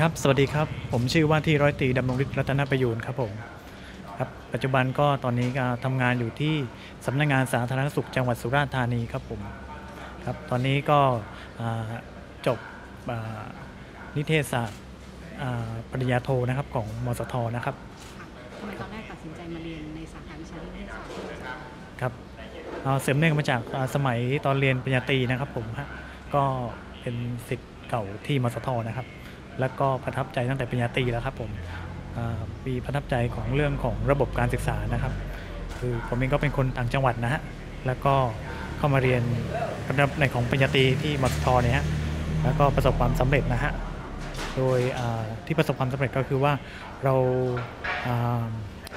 ครับสวัสดีครับ ผมชื่อว่าที่ร้อยตรีดำรงฤทธิ์รัตนประยูนครับผมครับปัจจุบันก็ตอนนี้ก็ทำงานอยู่ที่สำนักงานสาธารณสุขจังหวัดสุราษฎร์ธานีครับผมครับตอนนี้ก็อ่าจบอ่านิเทศศาสตร์อ่าปริญญาโทนะครับของมสทนะครับทำไมตอนแรกตัดสินใจมาเรียนในสาขาวิชานิเทศศาสตร์ครับเอาเสริมเนื่องมาจากอ่าสมัยตอนเรียนปริญญาตรีนะครับผมฮะก็เป็นสิทธิ์เก่าที่มสทนะครับ แล้วก็ประทับใจตั้งแต่ปริญญาตรีแล้วครับผมมีประทับใจของเรื่องของระบบการศึกษานะครับ คือผมเองก็เป็นคนต่างจังหวัดนะฮะแล้วก็เข้ามาเรียนระดับในของปริญญาตรีที่มสทเนี่ยฮะแล้วก็ประสบความสำเร็จนะฮะโดยที่ประสบความสำเร็จก็คือว่าเราา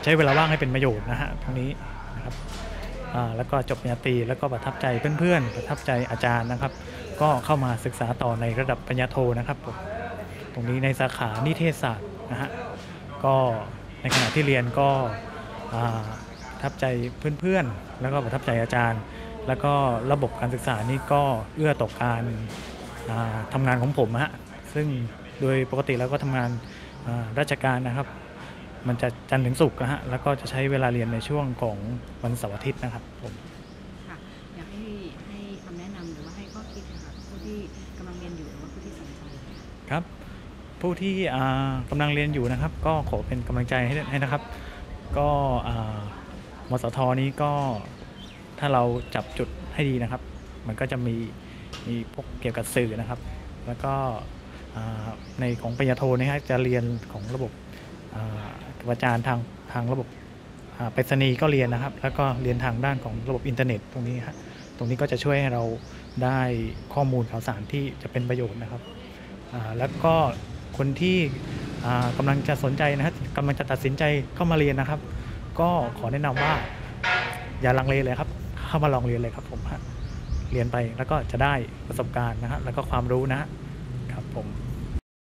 ใช้เวลาว่างให้เป็นประโยชน์นะฮะตรงนี้นะครับแล้วก็จบปริญญาตรีแล้วก็ประทับใจเพื่อนๆ ประทับใจอาจารย์นะครับ ก็เข้ามาศึกษาต่อในระดับปริญญาโทนะครับผม ตรงนี้ในสาขานิเทศศาสตร์นะฮะก็ในขณะที่เรียนก็อ่าประทับใจเพื่อนๆ แล้วก็ประทับใจอาจารย์ แล้วก็ระบบการศึกษานี่ก็เอื้อต่อการอ่าทำงานของผมฮะซึ่งโดยปกติแล้วก็ทำงานอ่าราชการนะครับ มันจะจันทร์ถึงศุกร์นะฮะแล้วก็จะใช้เวลาเรียนในช่วงของวันเสาร์อาทิตย์นะครับผมค่ะอยากให้ให้คำแนะนำหรือว่าให้ข้อคิดค่ะผู้ที่กำลังเรียนอยู่หรือว่าผู้ที่สนใจครับ ผู้ที่อ่ากำลังเรียนอยู่นะครับ ก็ขอเป็นกำลังใจให้ให้นะครับ ก็มสทนี้ก็ถ้าเราจับจุดให้ดีนะครับ มันก็จะมีมีพวกเกี่ยวกับสื่อนะครับ แล้วก็ในของปริญญาโทนี่ฮะจะเรียนของระบบอาจารย์ทางทางระบบไปรษณีย์ก็เรียนนะครับ แล้วก็เรียนทางด้านของระบบอินเทอร์เน็ตตรงนี้ฮะตรงนี้ก็จะช่วยให้เราได้ข้อมูลข่าวสารที่จะเป็นประโยชน์นะครับ แล้วก็ คนที่กำกำลังจะสนใจนะครับกำลังจะตัดสินใจเข้ามาเรียนนะครับ ก็ขอแนะนำว่าอย่าลังเลเลยครับ เข้ามาลองเรียนเลยครับผมฮะเรียนไปแล้วก็จะได้ประสบการณ์นะฮะแล้วก็ความรู้นะครับผม